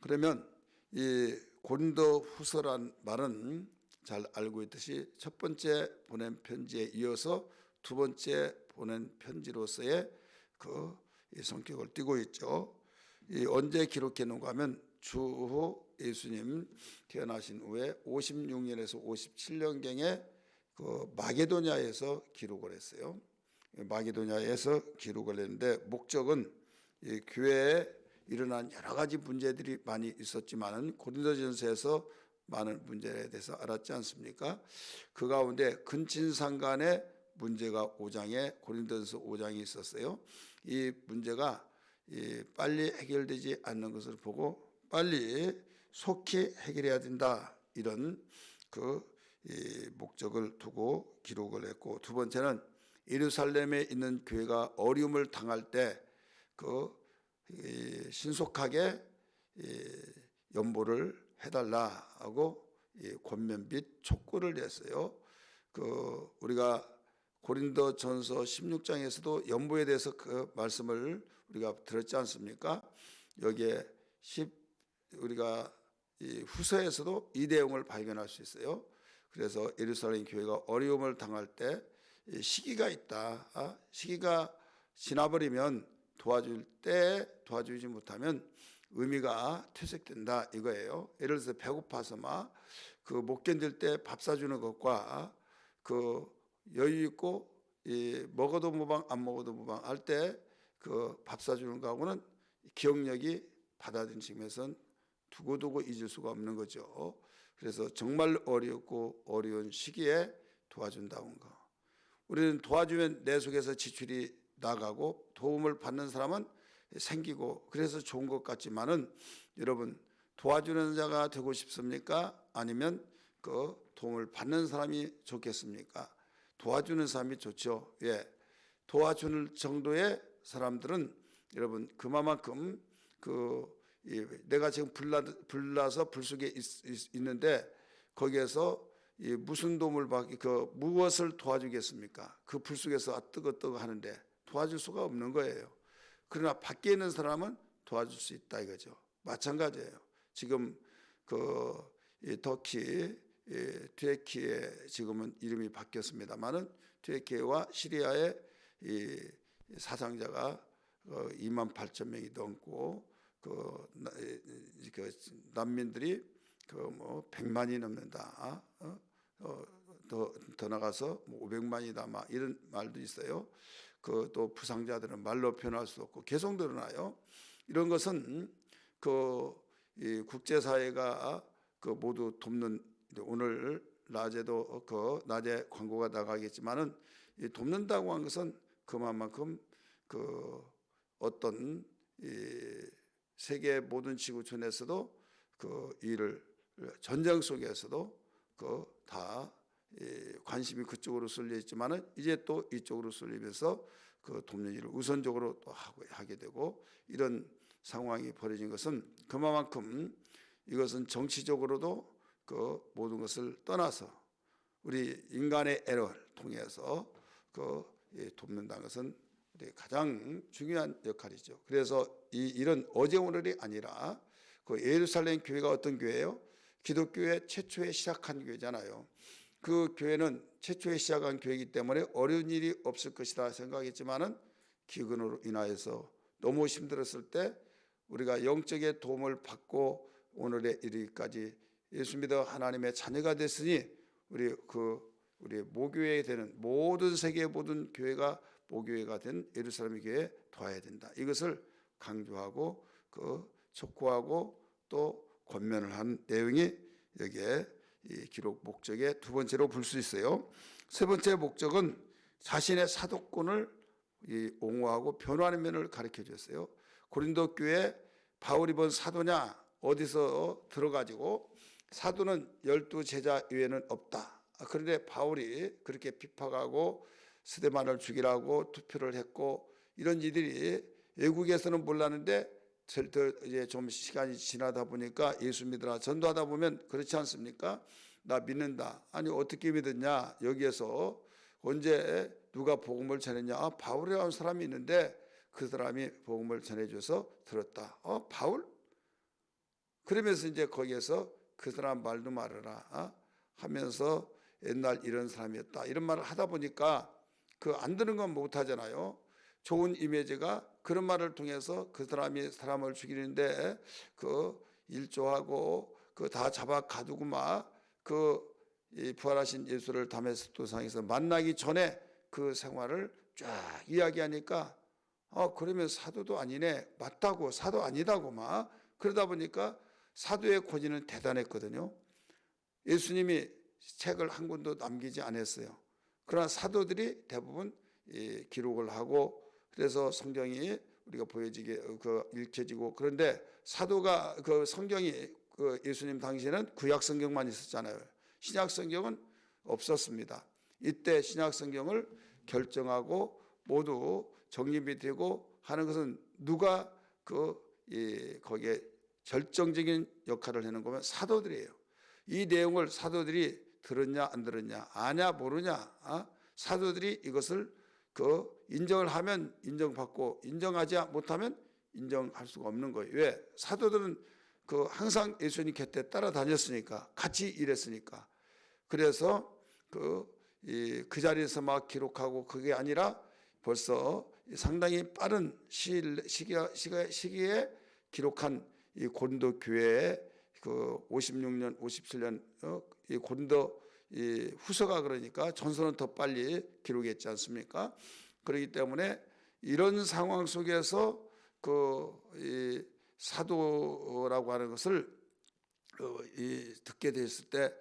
그러면 이 고린도 후서란 말은 잘 알고 있듯이 첫 번째 보낸 편지에 이어서 두 번째 보낸 편지로서의 그이 성격을 띠고 있죠. 이 언제 기록해 놓은가 하면 주후 예수님 태어나신 후에 56년에서 57년경에 그 마게도냐에서 기록을 했어요. 마게도냐에서 기록을 했는데 목적은 이 교회에 일어난 여러 가지 문제들이 많이 있었지만은 고린도전서에서 많은 문제에 대해서 알았지 않습니까? 그 가운데 근친상간의 문제가 5장에 고린도전서 5장에 있었어요. 이 문제가 이 빨리 해결되지 않는 것을 보고 빨리 속히 해결해야 된다 이런 그이 목적을 두고 기록을 했고 두 번째는 예루살렘에 있는 교회가 어려움을 당할 때 그 신속하게 이 연보를 해달라고 이 권면 및 촉구를 했어요. 그 우리가 고린도 전서 16장에서도 연보에 대해서 그 말씀을 우리가 들었지 않습니까? 여기에 10 우리가 이 후서에서도 이 내용을 발견할 수 있어요. 그래서 예루살렘 교회가 어려움을 당할 때이 시기가 있다. 아, 시기가 지나버리면 도와줄 때 도와주지 못하면 의미가 퇴색된다 이거예요. 예를 들어서 배고파서 막 그 못 견딜 때 밥 사주는 것과 그 여유 있고 이 먹어도 무방 안 먹어도 무방 할 때 그 밥 사주는 거하고는 기억력이 받아들인 측면에서는 두고두고 잊을 수가 없는 거죠. 그래서 정말 어렵고 어려운 시기에 도와준다는 거. 우리는 도와주면 내 속에서 지출이 나가고 도움을 받는 사람은 생기고 그래서 좋은 것 같지만은 여러분 도와주는 자가 되고 싶습니까? 아니면 그 도움을 받는 사람이 좋겠습니까? 도와주는 사람이 좋죠. 예. 도와주는 정도의 사람들은 여러분 그만큼 그 내가 지금 불나 불나서 불 속에 있, 있 는데 거기에서 이 무슨 도움을 받기 그 무엇을 도와주겠습니까? 그 불 속에서 뜨거뜨거 하는데 도와줄 수가 없는 거예요. 그러나 밖에 있는 사람은 도와줄 수 있다 이거죠. 마찬가지예요. 지금 그이 터키 이 트레키에 지금은 이름이 바뀌었습니다만은 트레키와 시리아의 이 사상자가 2만 8천 명이 넘고 그, 그 난민들이 그뭐 100만이 넘는다. 어? 어, 더, 더 나가서 뭐 500만이다, 막 이런 말도 있어요. 그 또 부상자들은 말로 표현할 수 없고 계속 늘어나요. 이런 것은 그이 국제사회가 그 모두 돕는 오늘 낮에도 그 낮에 광고가 나가겠지만은 이 돕는다고 한 것은 그만큼 그 어떤 이 세계 모든 지구촌에서도 그 일을 전쟁 속에서도 그 다 관심이 그쪽으로 쏠려 있지만은 이제 또 이쪽으로 쏠리면서 그 돕는 일을 우선적으로 또 하고 하게 되고 이런 상황이 벌어진 것은 그만큼 이것은 정치적으로도 그 모든 것을 떠나서 우리 인간의 에러를 통해서 그 돕는다는 것은 가장 중요한 역할이죠. 그래서 이 이런 어제 오늘이 아니라 그 예루살렘 교회가 어떤 교회예요? 기독교의 최초에 시작한 교회잖아요. 그 교회는 최초에 시작한 교회이기 때문에 어려운 일이 없을 것이다 생각했지만은 기근으로 인하여서 너무 힘들었을 때 우리가 영적의 도움을 받고 오늘에 이르기까지 예수 믿어 하나님의 자녀가 됐으니 우리 그 우리 모교회 되는 모든 세계 모든 교회가 모교회가 된 예루살렘 교회에 도와야 된다. 이것을 강조하고 그 촉구하고 또 권면을 한 내용이 여기에 이 기록 목적의 두 번째로 볼 수 있어요. 세 번째 목적은 자신의 사도권을 이 옹호하고 변호하는 면을 가르쳐 줬어요. 고린도 교회 바울이 본 사도냐 어디서 들어가지고 사도는 열두 제자 외에는 없다. 그런데 바울이 그렇게 비판하고 스데반을 죽이라고 투표를 했고 이런 일들이 외국에서는 몰랐는데 이제 좀 시간이 지나다 보니까 예수 믿으라 전도하다 보면 그렇지 않습니까? 나 믿는다. 아니 어떻게 믿었냐? 여기에서 언제 누가 복음을 전했냐? 아, 바울이라는 사람이 있는데 그 사람이 복음을 전해줘서 들었다. 어, 바울? 그러면서 이제 거기에서 그 사람 말도 말아라 어? 하면서 옛날 이런 사람이었다 이런 말을 하다 보니까 그안 되는 건 못 하잖아요. 좋은 이미지가 그런 말을 통해서 그 사람이 사람을 죽이는데 그 일조하고 그 다 잡아 가두고 막그 이 부활하신 예수를 다메스토상에서 만나기 전에 그 생활을 쫙 이야기하니까 어 그러면 사도도 아니네 맞다고 사도 아니다고 막 그러다 보니까 사도의 권위는 대단했거든요. 예수님이 책을 한 권도 남기지 않았어요. 그러나 사도들이 대부분 이 기록을 하고 그래서 성경이 우리가 보여지게 그 읽혀지고 그런데 사도가 그 성경이 그 예수님 당시에는 구약 성경만 있었잖아요. 신약 성경은 없었습니다. 이때 신약 성경을 결정하고 모두 정립이 되고 하는 것은 누가 그이 거기에 결정적인 역할을 하는 거면 사도들이에요. 이 내용을 사도들이 들었냐 안 들었냐 아냐 모르냐 어? 사도들이 이것을 그 인정을 하면 인정받고 인정하지 못하면 인정할 수가 없는 거예요. 왜? 사도들은 그 항상 예수님 곁에 따라다녔으니까 같이 일했으니까. 그래서 그, 이, 그 자리에서 막 기록하고 그게 아니라 벌써 상당히 빠른 시, 시기, 시기, 시기에 기록한 이 곤도 교회의 그 56년, 57년 어, 이 곤도 이 후서가 그러니까 전서는 더 빨리 기록했지 않습니까? 그렇기 때문에 이런 상황 속에서 그이 사도라고 하는 것을 어, 이 듣게 됐을 때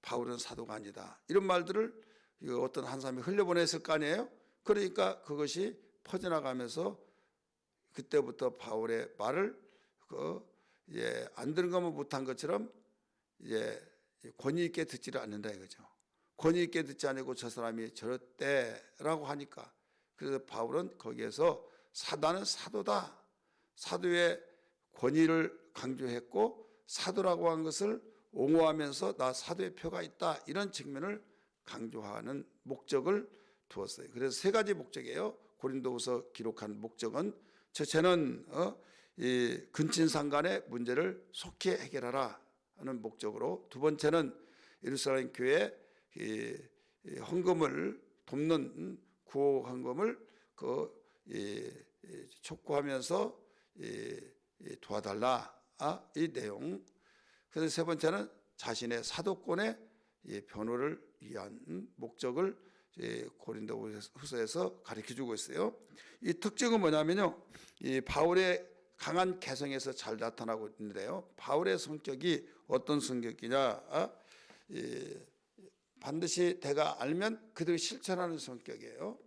바울은 사도가 아니다. 이런 말들을 어떤 한 사람이 흘려보냈을 거 아니에요? 그러니까 그것이 퍼져나가면서 그때부터 바울의 말을 그 예, 안 들은 거면 못한 것처럼 예, 권위 있게 듣지를 않는다 이거죠. 권위 있게 듣지 않고 저 사람이 저랬대라고 하니까 그래서 바울은 거기에서 사다는 사도다. 사도의 권위를 강조했고 사도라고 한 것을 옹호하면서 나 사도의 표가 있다 이런 측면을 강조하는 목적을 두었어요. 그래서 세 가지 목적이에요. 고린도후서 기록한 목적은 첫째는 어, 이 근친상간의 문제를 속히 해결하라 하는 목적으로 두 번째는 예루살렘 교회 이 헌금을 돕는 구호 헌금을 그 촉구하면서 도와달라 아, 이 내용. 그래서 세 번째는 자신의 사도권의 이 변호를 위한 목적을 고린도후서에서 가르쳐 주고 있어요. 이 특징은 뭐냐면요. 이 바울의 강한 개성에서 잘 나타나고 있는데요. 바울의 성격이 어떤 성격이냐? 아, 반드시 내가 알면 그대로 실천하는 성격이에요.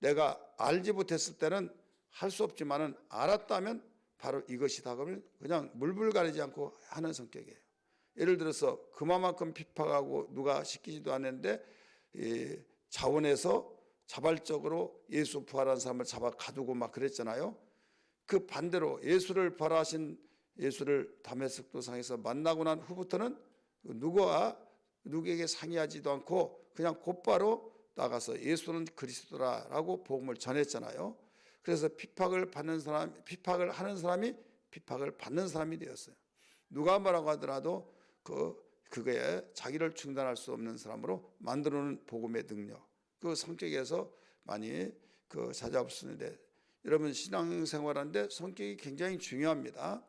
내가 알지 못했을 때는 할 수 없지만은 알았다면 바로 이것이다 그러면 그냥 물불 가리지 않고 하는 성격이에요. 예를 들어서 그만큼 핍박하고 누가 시키지도 않는데 자원에서 자발적으로 예수 부활한 사람을 잡아 가두고 막 그랬잖아요. 그 반대로 예수를 부활하신 예수를 다메섹도 상에서 만나고 난 후부터는 누구와 누구에게 상의하지도 않고 그냥 곧바로 나가서 예수는 그리스도라라고 복음을 전했잖아요. 그래서 핍박을 받는 사람, 핍박을 하는 사람이 핍박을 받는 사람이 되었어요. 누가 뭐라고 하더라도 그 그거에 자기를 중단할 수 없는 사람으로 만들어 놓은 복음의 능력, 그 성격에서 많이 그 찾아없었는데 여러분 신앙생활하는데 성격이 굉장히 중요합니다.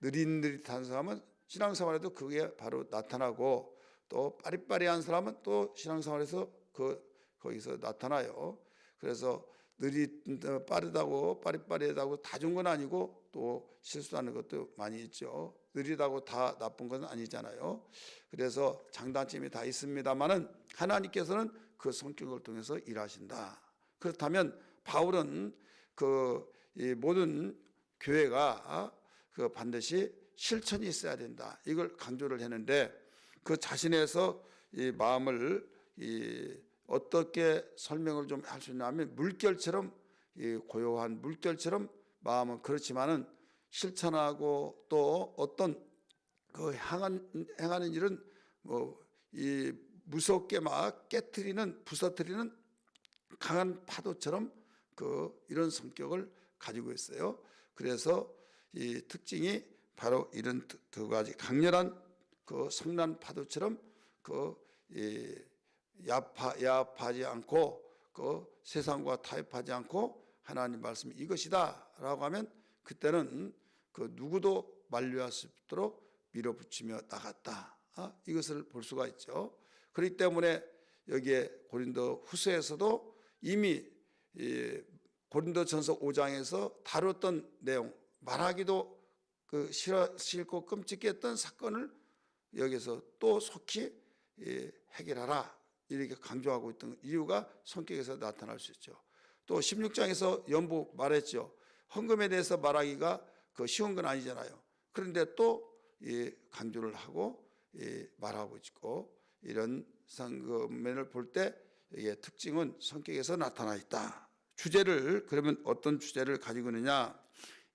느릿느릿한 사람은 신앙생활에도 그게 바로 나타나고 또 빠리빠리한 사람은 또 신앙생활에서 그 거기서 나타나요. 그래서 느릿 빠르다고 빠리빠리하다고 다 좋은 건 아니고 또 실수하는 것도 많이 있죠. 느리다고 다 나쁜 건 아니잖아요. 그래서 장단점이 다 있습니다만은 하나님께서는 그 성격을 통해서 일하신다. 그렇다면 바울은 그 모든 교회가 그 반드시 실천이 있어야 된다. 이걸 강조를 했는데 그 자신에서 이 마음을 이 어떻게 설명을 좀 할 수 있냐면 물결처럼 이 고요한 물결처럼 마음은 그렇지만은 실천하고 또 어떤 그 향한, 행하는 일은 뭐 이 무섭게 막 깨트리는 부서뜨리는 강한 파도처럼 그 이런 성격을 가지고 있어요. 그래서 이 특징이 바로 이런 두- 두 가지 강렬한 그 성난 파도처럼 그 이, 야파 야파지 않고 그 세상과 타협하지 않고 하나님 말씀 이것이다라고 하면 그때는 그 누구도 만류할 수 없도록 밀어붙이며 나갔다. 아, 이것을 볼 수가 있죠. 그렇기 때문에 여기에 고린도 후서에서도 이미 이 고린도전서 5장에서 다뤘던 내용 말하기도 그 싫어 싫고 끔찍했던 사건을 여기서 또 속히 예, 해결하라 이렇게 강조하고 있던 이유가 성격에서 나타날 수 있죠. 또 16장에서 연부 말했죠. 헌금에 대해서 말하기가 그 쉬운 건 아니잖아요. 그런데 또 예, 강조를 하고 예, 말하고 있고 이런 상금면을 볼 때 이게 특징은 성격에서 나타나 있다. 주제를 그러면 어떤 주제를 가지고 있느냐?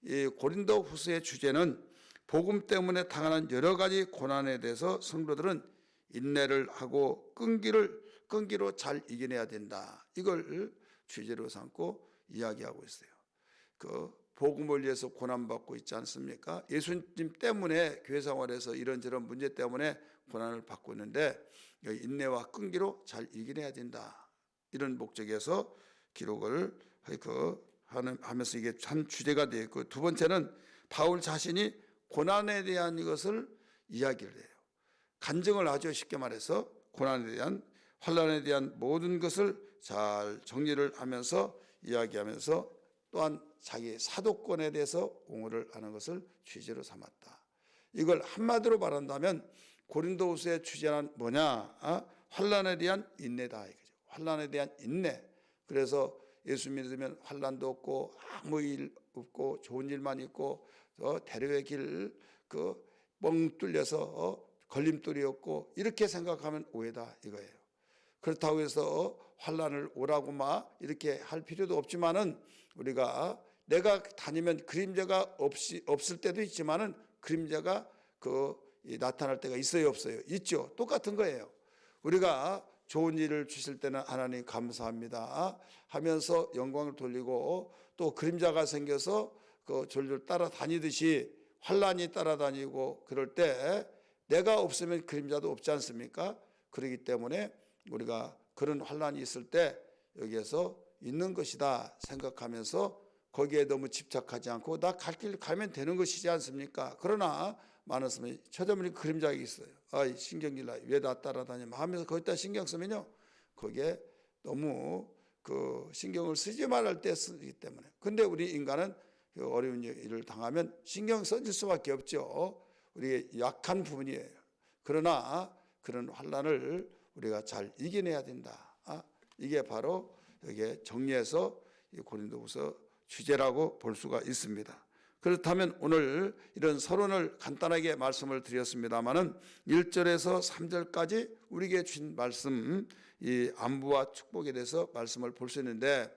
이 고린도 후서의 주제는 복음 때문에 당하는 여러 가지 고난에 대해서 성도들은 인내를 하고 끈기를 끈기로 잘 이겨내야 된다. 이걸 주제로 삼고 이야기하고 있어요. 그 복음을 위해서 고난 받고 있지 않습니까? 예수님 때문에 교회 생활에서 이런저런 문제 때문에 고난을 받고 있는데 인내와 끈기로 잘 이겨내야 된다. 이런 목적에서 기록을 그 하면서 이게 참 주제가 되어 있고 두 번째는 바울 자신이 고난에 대한 이것을 이야기를 해요. 간증을 아주 쉽게 말해서 고난에 대한 환란에 대한 모든 것을 잘 정리를 하면서 이야기하면서 또한 자기 사도권에 대해서 옹호를 하는 것을 취지로 삼았다. 이걸 한마디로 말한다면 고린도후서의 주제는 뭐냐? 아? 환란에 대한 인내다. 환란에 대한 인내. 그래서 예수 믿으면 환란도 없고 아무 일 없고 좋은 일만 있고 어, 대로의 길그뻥 뚫려서 어, 걸림돌이 없고 이렇게 생각하면 오해다 이거예요. 그렇다고 해서 환란을 오라고 막 이렇게 할 필요도 없지만은 우리가 내가 다니면 그림자가 없이 없을 때도 있지만은 그림자가 그이 나타날 때가 있어요 없어요 있죠 똑같은 거예요. 우리가 좋은 일을 주실 때는 하나님 감사합니다 하면서 영광을 돌리고 또 그림자가 생겨서 그 졸졸 따라다니듯이 환란이 따라다니고 그럴 때 내가 없으면 그림자도 없지 않습니까? 그렇기 때문에 우리가 그런 환란이 있을 때 여기에서 있는 것이다 생각하면서 거기에 너무 집착하지 않고 나 갈 길 가면 되는 것이지 않습니까? 그러나 많은 사람이 쳐다보니 그림자가 있어요. 아, 신경질 나 왜 나 따라다니면 하면서 거기다 신경 쓰면요, 거기에 너무 그 신경을 쓰지 말할 때 쓰기 때문에. 근데 우리 인간은 그 어려운 일을 당하면 신경 써질 수밖에 없죠. 우리의 약한 부분이에요. 그러나 그런 환란을 우리가 잘 이겨내야 된다. 아, 이게 바로 여기에 정리해서 이 고린도후서 주제라고 볼 수가 있습니다. 그렇다면 오늘 이런 서론을 간단하게 말씀을 드렸습니다마는 1절에서 3절까지 우리에게 주신 말씀 이 안부와 축복에 대해서 말씀을 볼 수 있는데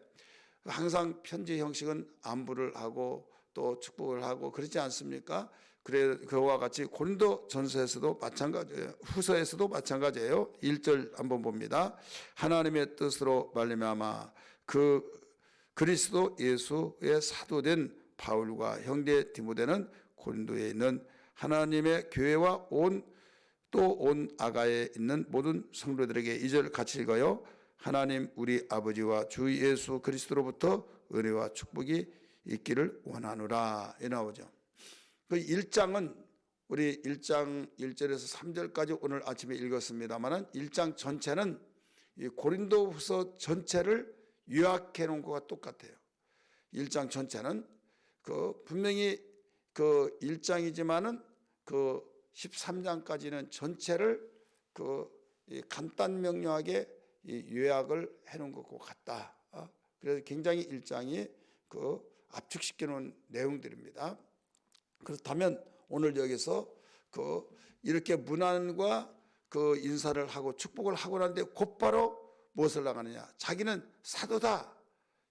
항상 편지 형식은 안부를 하고 또 축복을 하고 그렇지 않습니까? 그래 그와 같이 고린도 전서에서도 마찬가지예요. 후서에서도 마찬가지예요. 1절 한번 봅니다. 하나님의 뜻으로 말미암아 그 그리스도 예수의 사도된 바울과 형제 디모데는 고린도에 있는 하나님의 교회와 온 또온 아가에 있는 모든 성도들에게 이절 같이 읽어요. 하나님 우리 아버지와 주 예수 그리스도로부터 은혜와 축복이 있기를 원하노라. 이 나오죠. 그 1장은 우리 1장 1절에서 3절까지 오늘 아침에 읽었습니다만은 1장 전체는 이 고린도후서 전체를 요약해 놓은 것과 똑같아요. 1장 전체는 그 분명히 그 1장이지만은 그 13장까지는 전체를 그 간단 명료하게 이 요약을 해 놓은 것과 같다. 어? 그래서 굉장히 1장이 그 압축시켜 놓은 내용들입니다. 그렇다면 오늘 여기서 그 이렇게 문안과 그 인사를 하고 축복을 하고 나는데 곧바로 무엇을 나가느냐? 자기는 사도다.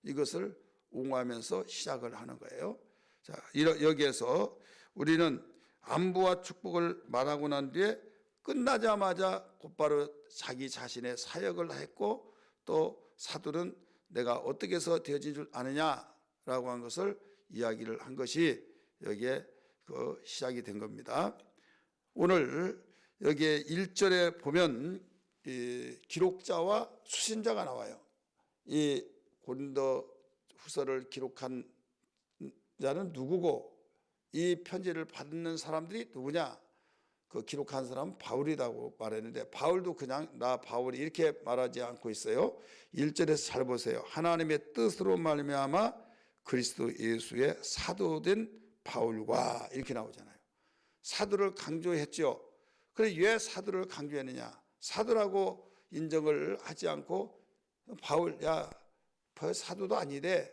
이것을 옹호하면서 시작을 하는 거예요. 자, 여기에서 우리는 안부와 축복을 말하고 난 뒤에 끝나자마자 곧바로 자기 자신의 사역을 했고 또 사도는 내가 어떻게 해서 되어진 줄 아느냐라고 한 것을 이야기를 한 것이 여기에 그 시작이 된 겁니다. 오늘 여기에 1절에 보면 이 기록자와 수신자가 나와요. 이 고린도 후서를 기록한 자는 누구고 이 편지를 받는 사람들이 누구냐? 그 기록한 사람은 바울이라고 말했는데 바울도 그냥 나 바울이 이렇게 말하지 않고 있어요. 1절에서 잘 보세요. 하나님의 뜻으로 말미암아 그리스도 예수의 사도된 바울과 이렇게 나오잖아요. 사도를 강조했죠. 그래 왜 사도를 강조했느냐? 사도라고 인정을 하지 않고 바울 야 사도도 아니래.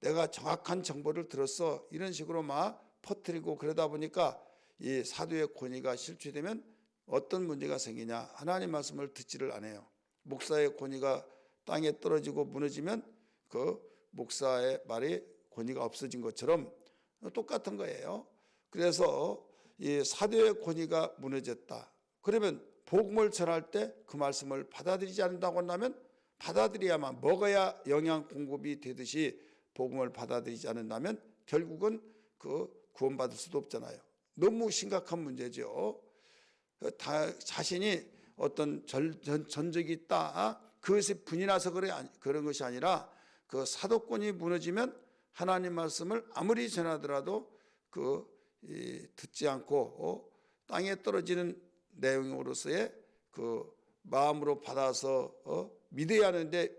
내가 정확한 정보를 들었어. 이런 식으로 막 퍼뜨리고 그러다 보니까 이 사도의 권위가 실추되면 어떤 문제가 생기냐? 하나님 말씀을 듣지를 않아요. 목사의 권위가 땅에 떨어지고 무너지면 그 목사의 말이 권위가 없어진 것처럼 똑같은 거예요. 그래서 이 사도의 권위가 무너졌다. 그러면 복음을 전할 때 그 말씀을 받아들이지 않는다고 한다면 받아들여야만 먹어야 영양 공급이 되듯이 복음을 받아들이지 않는다면 결국은 그 구원받을 수도 없잖아요. 너무 심각한 문제죠. 다 자신이 어떤 전, 전, 전적이 있다. 그것이 분이 나서 그래 그런 것이 아니라 그 사도권이 무너지면 하나님 말씀을 아무리 전하더라도 그 이, 듣지 않고 어, 땅에 떨어지는 내용으로서의 그 마음으로 받아서 어, 믿어야 하는데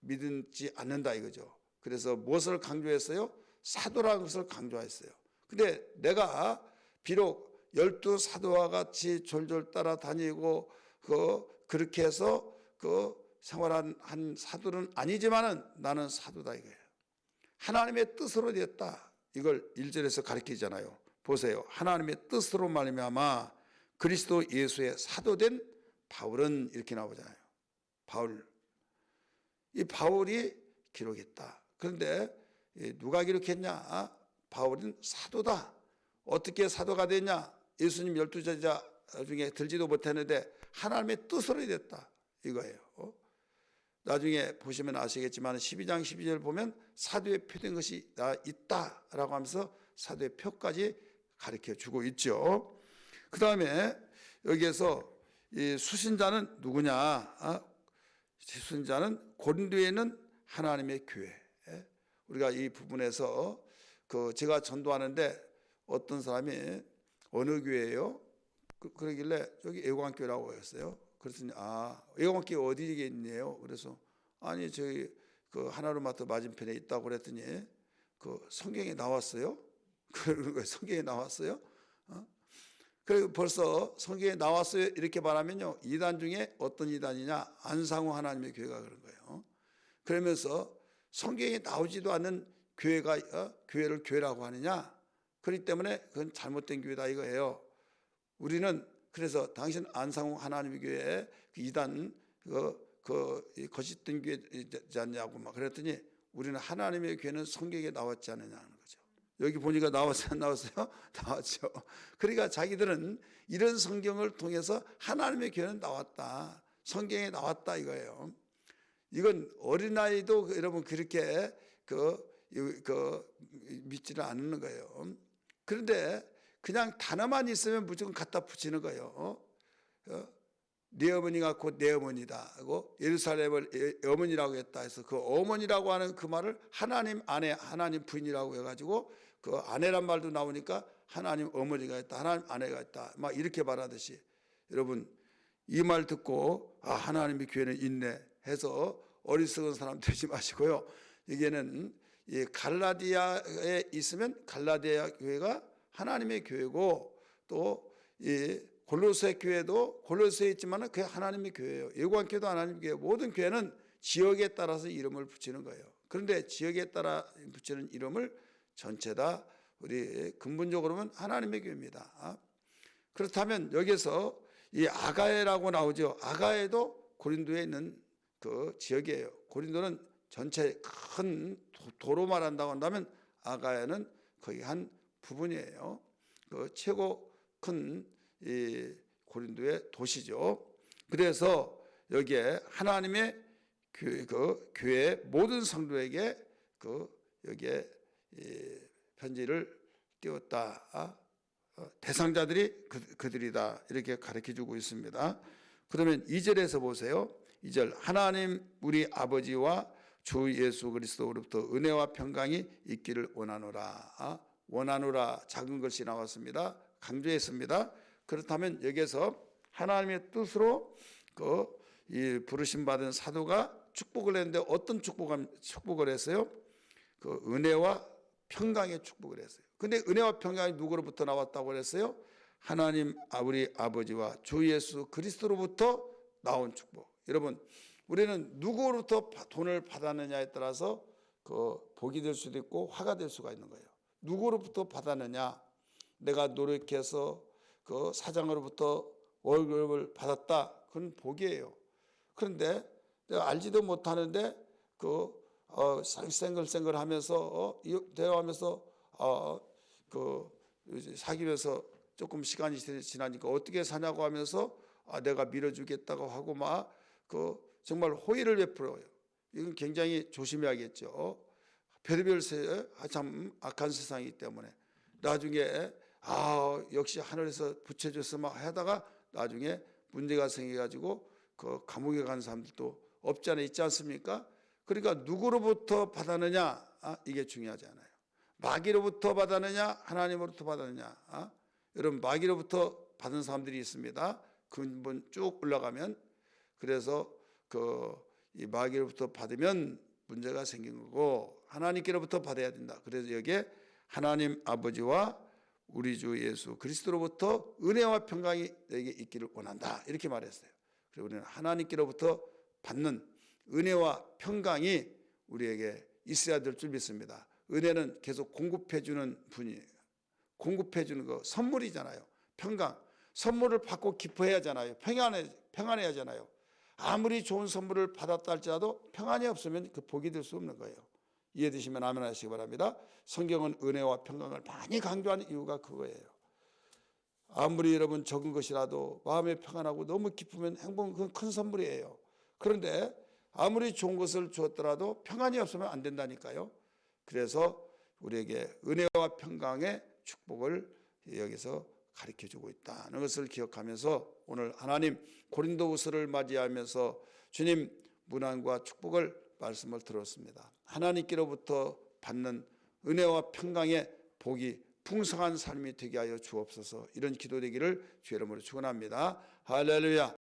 믿지 않는다 이거죠. 그래서 무엇을 강조했어요? 사도라는 것을 강조했어요. 근데 내가 비록 열두 사도와 같이 졸졸 따라다니고 그 그렇게 해서 그 생활한 한 사도는 아니지만은 나는 사도다 이거예요. 하나님의 뜻으로 되었다. 이걸 1절에서 가르치잖아요. 보세요. 하나님의 뜻으로 말미암아 그리스도 예수의 사도된 바울은 이렇게 나오잖아요. 바울. 이 바울이 기록했다. 그런데 누가 기록했냐? 바울은 사도다. 어떻게 사도가 됐냐? 예수님 열두 제자 중에 들지도 못했는데 하나님의 뜻으로 됐다. 이거예요. 나중에 보시면 아시겠지만 12장 12절 보면 사도의 표된 것이 나 있다라고 하면서 사도의 표까지 가르쳐 주고 있죠. 그 다음에 여기에서 이 수신자는 누구냐? 아, 수신자는 고린도에 있는 하나님의 교회. 우리가 이 부분에서 그 제가 전도하는데 어떤 사람이 어느 교회예요? 그, 그러길래 여기 애광교라고 했어요. 그랬더니 아 애광교 어디에 있네요? 그래서 아니 저희 그 하나로마트 맞은편에 있다고 그랬더니 그 성경에 나왔어요. 거예요. 성경에 나왔어요. 어? 그리고 벌써 성경에 나왔어요. 이렇게 말하면요. 이단 중에 어떤 이단이냐? 안상호 하나님의 교회가 그런 거예요. 그러면서 성경에 나오지도 않는 교회가 어? 교회를 교회라고 하느냐? 그렇기 때문에 그건 잘못된 교회다 이거예요. 우리는 그래서 당신 안상호 하나님의 교회 그 이단 그, 그 거짓된 교회지 않냐고 막 그랬더니 우리는 하나님의 교회는 성경에 나왔지 않느냐는 거죠. 여기 보니까 나왔어요, 안 나왔어요? 나왔죠. 그러니까 자기들은 이런 성경을 통해서 하나님의 교회는 나왔다. 성경에 나왔다 이거예요. 이건 어린아이도 여러분 그렇게 그, 그 믿지를 않는 거예요. 그런데 그냥 단어만 있으면 무조건 갖다 붙이는 거예요. 어? 어? 네 어머니가 곧 내 어머니다 하고 예루살렘을 어머니라고 했다 해서 그 어머니라고 하는 그 말을 하나님 아내, 하나님 부인이라고 해가지고 그 아내란 말도 나오니까 하나님 어머니가 있다, 하나님 아내가 있다, 막 이렇게 말하듯이 여러분 이 말 듣고 아 하나님의 교회는 있네 해서 어리석은 사람 되지 마시고요. 이게는 이 갈라디아에 있으면 갈라디아 교회가 하나님의 교회고 또 이 골로새 교회도 골로새에 있지만은 그게 하나님의 교회예요. 예관교도 하나님의 교회. 모든 교회는 지역에 따라서 이름을 붙이는 거예요. 그런데 지역에 따라 붙이는 이름을 전체 다 우리 근본적으로는 하나님의 교회입니다. 그렇다면 여기서 이 아가에라고 나오죠. 아가에도 고린도에 있는 그 지역이에요. 고린도는 전체 큰 도로 말한다고 한다면 아가야는 거의 한 부분이에요. 그 최고 큰 이 고린도의 도시죠. 그래서 여기에 하나님의 그, 그 교회 모든 성도에게 그 여기에 편지를 띄웠다. 어, 대상자들이 그, 그들이다 이렇게 가르쳐 주고 있습니다. 그러면 2절에서 보세요. 2절 하나님 우리 아버지와 주 예수 그리스도로부터 은혜와 평강이 있기를 원하노라. 아, 원하노라 작은 것이 나왔습니다. 강조했습니다. 그렇다면 여기서 하나님의 뜻으로 그이 부르심 받은 사도가 축복을 했는데 어떤 축복을 했어요? 그 은혜와 평강의 축복을 했어요. 근데 은혜와 평강이 누구로부터 나왔다고 그랬어요? 하나님 우리 아버지와 주 예수 그리스도로부터 나온 축복. 여러분, 우리는 누구로부터 바- 돈을 받았느냐에 따라서 그 복이 될 수도 있고 화가 될 수가 있는 거예요. 누구로부터 받았느냐? 내가 노력해서 그 사장으로부터 월급을 받았다. 그건 복이에요. 그런데 내가 알지도 못하는데 그 어, 생글생글 하면서 어, 이- 대화하면서 어, 그 사귀면서 조금 시간이 지- 지나니까 어떻게 사냐고 하면서 아, 내가 밀어주겠다고 하고 막 그 정말 호의를 베풀어요. 이건 굉장히 조심해야겠죠. 별의별 세, 아, 참 악한 세상이기 때문에 나중에 아 역시 하늘에서 붙여줬으면 하다가 나중에 문제가 생겨가지고 그 감옥에 간 사람들도 없지 않아 있지 않습니까? 그러니까 누구로부터 받았느냐 아, 이게 중요하지 않아요. 마귀로부터 받았느냐 하나님으로부터 받았느냐 아? 여러분 마귀로부터 받은 사람들이 있습니다. 근본 쭉 올라가면 그래서 그 이 마귀로부터 받으면 문제가 생긴 거고 하나님께로부터 받아야 된다. 그래서 여기에 하나님 아버지와 우리 주 예수 그리스도로부터 은혜와 평강이 내게 있기를 원한다. 이렇게 말했어요. 그리고 우리는 하나님께로부터 받는 은혜와 평강이 우리에게 있어야 될 줄 믿습니다. 은혜는 계속 공급해 주는 분이에요. 공급해 주는 거 선물이잖아요. 평강. 선물을 받고 기뻐해야 하잖아요. 평안해 평안해야 하잖아요. 아무리 좋은 선물을 받았다 할지라도 평안이 없으면 그 복이 될 수 없는 거예요. 이해되시면 아멘 하시기 바랍니다. 성경은 은혜와 평강을 많이 강조하는 이유가 그거예요. 아무리 여러분 적은 것이라도 마음에 평안하고 너무 기쁘면 행복은 큰 선물이에요. 그런데 아무리 좋은 것을 주었더라도 평안이 없으면 안 된다니까요. 그래서 우리에게 은혜와 평강의 축복을 여기서 가르쳐 주고 있다는 것을 기억하면서 오늘 하나님 고린도후서를 맞이하면서 주님 문안과 축복을 말씀을 들었습니다. 하나님께로부터 받는 은혜와 평강의 복이 풍성한 삶이 되게 하여 주옵소서. 이런 기도되기를 주의 이름으로 축원합니다. 할렐루야.